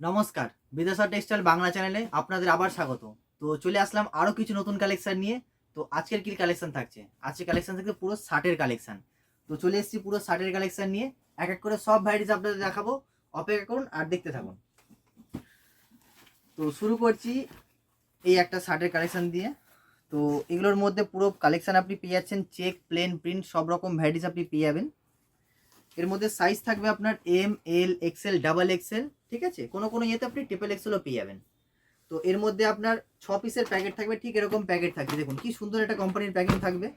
নমস্কার বিদেশা টেক্সটাইল বাংলা চ্যানেলে আপনাদের আবার স্বাগত। তো চলে আসলাম আরও কিছু নতুন কালেকশন নিয়ে। তো আজকের কি কালেকশন থাকছে? আজকের কালেকশন থাকছে পুরো শার্টের কালেকশন তো চলে এসেছি পুরো শার্টের কালেকশন নিয়ে। এক এক করে সব ভ্যারাইটিস আপনাদের দেখাবো। অপেক্ষা করুন আর দেখতে থাকুন। তো শুরু করছি এই একটা শার্টের কালেকশন দিয়ে। তো এগুলোর মধ্যে পুরো কালেকশন আপনি পেয়ে যাচ্ছেন। চেক প্লেন প্রিন্ট সব রকম ভ্যারাইটিস আপনি পেয়ে যাবেন। এর মধ্যে সাইজ থাকবে আপনার M L XL double XL ঠিক আছে? কোনো কোনো ইয়েতে আপনি ট্রিপল এক্সেলও পেয়ে যাবেন। তো এর মধ্যে আপনার ছ পিসের প্যাকেট থাকবে, ঠিক এরকম প্যাকেট থাকবে। দেখুন, কি সুন্দর একটা কোম্পানির প্যাকিং থাকবে।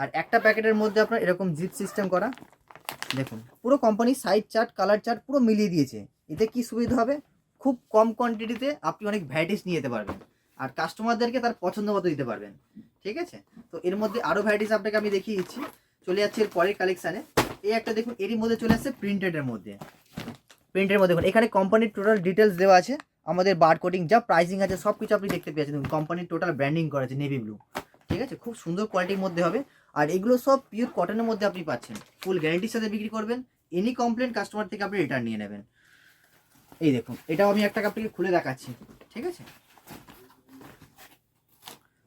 আর একটা প্যাকেটের মধ্যে আপনার এরকম জিপ সিস্টেম করা। দেখুন, পুরো company size chart colour chart পুরো মিলিয়ে দিয়েছে। এতে কি সুবিধা হবে? খুব কম কোয়ান্টিটিতে আপনি অনেক ভ্যারাইটিস নিয়ে যেতে পারবেন। আর কাস্টমারদেরকে তার পছন্দ মতো দিতে পারবেন। ঠিক আছে? তো এর মধ্যে আরও ভ্যারাইটিস আপনাকে আমি দেখিয়ে দিচ্ছি। চলে যাচ্ছে এর পরের কালেকশানে এই একটা দেখুন, এরই মধ্যে চলে আসছে প্রিন্টেডের মধ্যে। প্রিন্টের মধ্যে এখানে কোম্পানির টোটাল ডিটেলস দেওয়া আছে, আমাদের বার কোডিং যা প্রাইসিং আছে সব কিছু আপনি দেখতে পেয়েছেন দেখুন কোম্পানির টোটাল ব্র্যান্ডিং করা আছে নেভি ব্লু ঠিক আছে? খুব সুন্দর কোয়ালিটির মধ্যে হবে, আর এগুলো সব পিওর কটনের মধ্যে আপনি পাচ্ছেন। ফুল গ্যারেন্টির সাথে বিক্রি করবেন এনি কমপ্লেন কাস্টমার থেকে আপনি রিটার্ন নিয়ে নেবেন। এই দেখুন, এটাও আমি একটা আপনাকে খুলে দেখাচ্ছি, ঠিক আছে?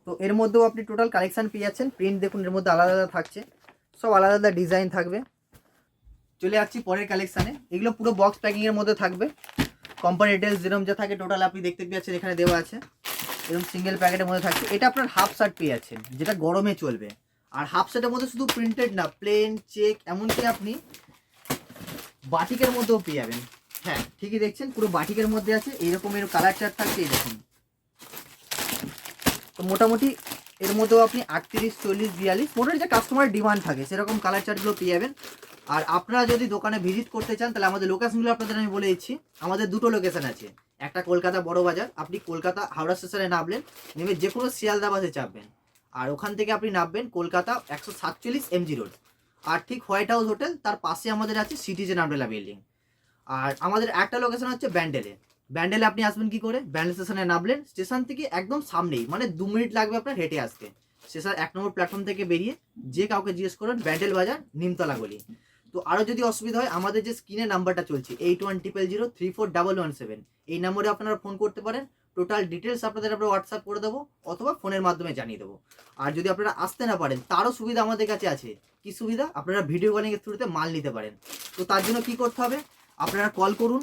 তো এর মধ্যেও আপনি টোটাল কালেকশন পেয়ে যাচ্ছেন প্রিন্ট দেখুন, এর মধ্যে আলাদা আলাদা থাকছে, সব আলাদা আলাদা ডিজাইন থাকবে। চলে যাচ্ছি পরের কালেকশানে এগুলো পুরো বক্স প্যাকিংয়ের মধ্যে থাকবে। কোম্পানি ডিটেলস যেরকম যা থাকে টোটাল আপনি দেখতে পেয়েছেন এখানে দেওয়া আছে। এরকম সিঙ্গেল প্যাকেটের মধ্যে থাকছে। এটা আপনার হাফ শার্ট পেয়ে যাচ্ছেন, যেটা গরমে চলবে। আর হাফ শার্টের মধ্যে শুধু প্রিন্টেড না প্লেন চেক এমনকি আপনি বাটিকের মধ্যেও পেয়ে যাবেন। হ্যাঁ ঠিকই দেখছেন, পুরো বাটিকের মধ্যে আছে। এইরকম এর কালার চার্ট থাকছে দেখুন। তো মোটামুটি এর মধ্যেও আপনি আটত্রিশ, চল্লিশ, বিয়াল্লিশ, মোটামুটি যে কাস্টমারের ডিমান্ড থাকে, সেরকম কালার চার্টগুলো পেয়ে যাবেন। আর আপনারা যদি দোকানে ভিজিট করতে চান, তাহলে আমাদের লোকেশনগুলো আপনাদের আমি বলে দিচ্ছি। আমাদের দুটো লোকেশন আছে। একটা কলকাতা বড় বাজার, আপনি কলকাতা হাওড়া স্টেশনে নামলেন, নেমে যে কোনো শিয়ালদা বাসে চাপবেন। আর ওখান থেকে আপনি নামবেন কলকাতা একশো সাতচল্লিশ এমজি রোড আর ঠিক হোয়াইট হাউস হোটেল তার পাশে আমাদের আছে সিটিজেন আমরেলা বিল্ডিং আর আমাদের একটা লোকেশন হচ্ছে ব্যান্ডেলে ব্যান্ডেলে আপনি আসবেন কি করে? ব্যান্ডেল স্টেশনে নামলেন স্টেশন থেকে একদম সামনেই মানে দু মিনিট লাগবে আপনার হেঁটে আসতে। স্টেশন এক নম্বর প্ল্যাটফর্ম থেকে বেরিয়ে যে কাউকে জিজ্ঞেস করবেন ব্যান্ডেল বাজার, নিমতলা গলি। তো আরও যদি অসুবিধা হয়, আমাদের যে স্ক্রিনে নাম্বারটা চলছে eight one triple zero three four double one seven এই নম্বরে আপনারা ফোন করতে পারেন। টোটাল ডিটেলস আপনাদের আমরা হোয়াটসঅ্যাপ করে দেবো, অথবা ফোনের মাধ্যমে জানিয়ে দেবো। আর যদি আপনারা আসতে না পারেন, তারও সুবিধা আমাদের কাছে আছে। কি সুবিধা? আপনারা ভিডিও কলিংয়ের থ্রুতে মাল নিতে পারেন। তো তার জন্য কি করতে হবে? আপনারা কল করুন,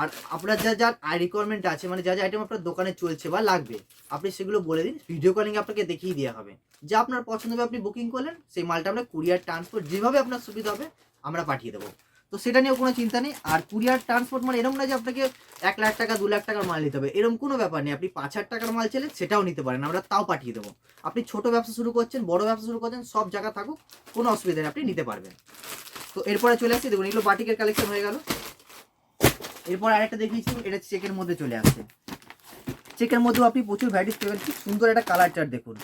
আর আপনার যা যা রিকোয়ারমেন্ট আছে মানে যা যা আইটেম আপনার দোকানে চলছে বা লাগবে, আপনি সেগুলো বলে দিন ভিডিও কলিং আপনাকে দেখিয়ে দেওয়া হবে। যা আপনার পছন্দ হবে আপনি বুকিং করলেন, সেই মালটা আমরা কুরিয়ার ট্রান্সপোর্ট যেভাবে আপনার সুবিধা হবে আমরা পাঠিয়ে দেবো। তো সেটা নিয়েও কোনো চিন্তা নেই। আর কুরিয়ার ট্রান্সপোর্ট মানে এরকম না যে আপনাকে এক লাখ টাকা, দু লাখ টাকার মাল নিতে হবে। এরকম কোনো ব্যাপার নেই। আপনি পাঁচ হাজার টাকার মাল চাইলে সেটাও নিতে পারেন। আমরা তাও পাঠিয়ে দেবো। আপনি ছোট ব্যবসা শুরু করছেন, বড় ব্যবসা শুরু করছেন, সব জায়গা থাকুক, কোনো অসুবিধা নেই। আপনি নিতে পারবেন। তো এরপরে চলে আসছি। দেখুন, এগুলো বাটিকের কালেকশন হয়ে গেল। এরপর আরেকটা দেখিয়েছি। এটা চেকের মধ্যে চলে আসছে। চেকের মধ্যেও আপনি প্রচুর ভ্যারাইটিস পেবেন। খুব সুন্দর একটা কালার চার্ট দেখুন।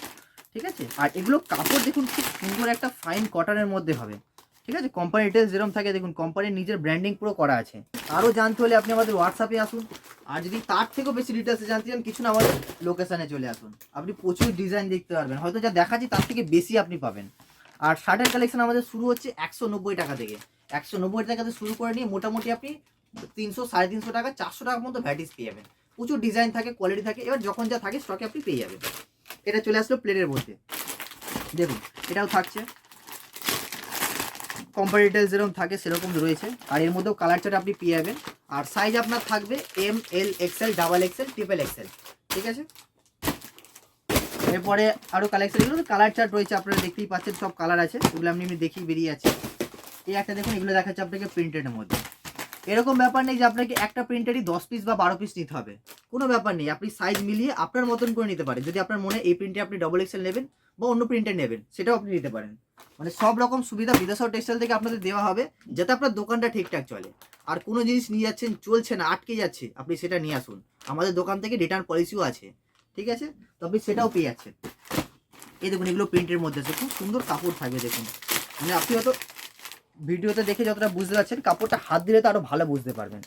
ঠিক আছে? আর এগুলো কাপড় দেখুন, খুব সুন্দর একটা ফাইন কটনের মধ্যে হবে। ঠিক আছে? কোম্পানি ডিটেলস যেরকম থাকে, দেখুন কোম্পানির নিজের ব্র্যান্ডিং পুরো করা আছে। আরও জানতে হলে আপনি আমাদের হোয়াটসঅ্যাপে আসুন। আর যদি তার থেকেও বেশি ডিটেলসে জানতে চান, কিছু না আমাদের লোকেশানে চলে আসুন। আপনি প্রচুর ডিজাইন দেখতে পারবেন। হয়তো যা দেখাচ্ছি, তার থেকে বেশি আপনি পাবেন। আর শার্টের কালেকশন আমাদের শুরু হচ্ছে একশো নব্বই টাকা থেকে। একশো নব্বই টাকা থেকে শুরু করে নিয়ে মোটামুটি আপনি তিনশো, সাড়ে তিনশো টাকা, চারশো টাকার মতো ভ্যারাইটিস পেয়ে যাবেন। প্রচুর ডিজাইন থাকে কোয়ালিটি থাকে, এবার যখন যা থাকে স্টকে আপনি পেয়ে যাবেন। এটা চলে আসলো প্লেটের মধ্যে। দেখুন, এটাও থাকছে। কোম্পানি ডিটেলস যেরকম থাকে, সেরকম রয়েছে। আর এর মধ্যেও কালার চার্ট আপনি পেয়ে যাবেন। আর সাইজ আপনার থাকবে M L XL double XL triple XL ঠিক আছে? এরপরে আরও কালেকশন এগুলো কালার চার্ট রয়েছে, আপনারা দেখতেই পাচ্ছেন, সব কালার আছে। এগুলো আপনি এমনি দেখেই বেরিয়ে আছে। এই একটা দেখুন, এগুলো দেখাচ্ছে আপনাকে প্রিন্টেডের মধ্যে। এরকম ব্যাপার নেই যে আপনাকে একটা প্রিন্টারই দশ পিস বা বারো পিস নিতে হবে। কোনো ব্যাপার নেই, আপনি সাইজ মিলিয়ে আপনার মতন করে নিতে পারেন। যদি আপনার মনে এই প্রিন্টে আপনি ডবল এক্সেল নেবেন বা অন্য প্রিন্টার নেবেন, সেটাও আপনি নিতে পারেন। মানে সব রকম সুবিধা বিদেশ টেক্সটাইল থেকে আপনাদের দেওয়া হবে, যাতে আপনার দোকানটা ঠিকঠাক চলে। আর কোনো জিনিস নিয়ে যাচ্ছেন, চলছে না, আটকে যাচ্ছে, আপনি সেটা নিয়ে আসুন। আমাদের দোকান থেকে রিটার্ন পলিসিও আছে, ঠিক আছে? তো আপনি সেটাও পেয়ে যাচ্ছেন। এই দেখুন, এগুলো প্রিন্টের মধ্যে আছে খুব সুন্দর কাপড় থাকবে, দেখুন। মানে আপনি হয়তো ভিডিওতে দেখে যতটা বুঝতে পারছেন, কাপড়টা হাত দিলে তো আরও ভালো বুঝতে পারবেন।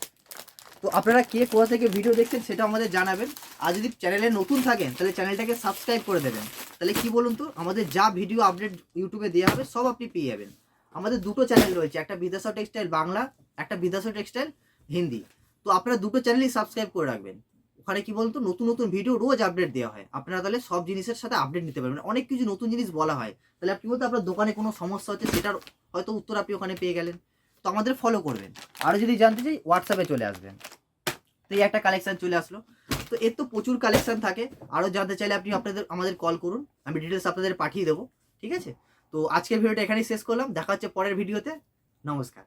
তো আপনারা কে কোথা থেকে ভিডিও দেখছেন সেটা আমাদের জানাবেন। আর যদি চ্যানেলে নতুন থাকেন, তাহলে চ্যানেলটাকে সাবস্ক্রাইব করে দেবেন। তাহলে কি বলুন তো, আমাদের যা ভিডিও আপডেট ইউটিউবে দেওয়া হবে, সব আপনি পেয়ে যাবেন। আমাদের দুটো চ্যানেল রয়েছে, একটা বিদেশ টেক্সটাইল বাংলা, একটা বিদেশ টেক্সটাইল হিন্দি। তো আপনারা দুটো চ্যানেলই সাবস্ক্রাইব করে রাখবেন। ওখানে কি বলতো নতুন নতুন ভিডিও রোজ আপডেট দেওয়া হয়। আপনারা তাহলে সব জিনিসের সাথে আপডেট নিতে পারবেন। অনেক কিছু নতুন জিনিস বলা হয়। তাহলে আপনি বলতে আপনার দোকানে কোনো সমস্যা হচ্ছে, সেটার হয়তো উত্তর আপনি ওখানে পেয়ে গেলেন। তো আমাদের ফলো করবেন। আরও যদি জানতে চাই হোয়াটসঅ্যাপে চলে আসবেন। তো এই একটা কালেকশান চলে আসলো। তো এর তো প্রচুর কালেকশান থাকে। আরও জানতে চাইলে আপনি আপনাদের, আমাদের কল করুন। আমি ডিটেলস আপনাদের পাঠিয়ে দেবো। ঠিক আছে? তো আজকের ভিডিওটা এখানেই শেষ করলাম। দেখা হচ্ছে পরের ভিডিওতে নমস্কার।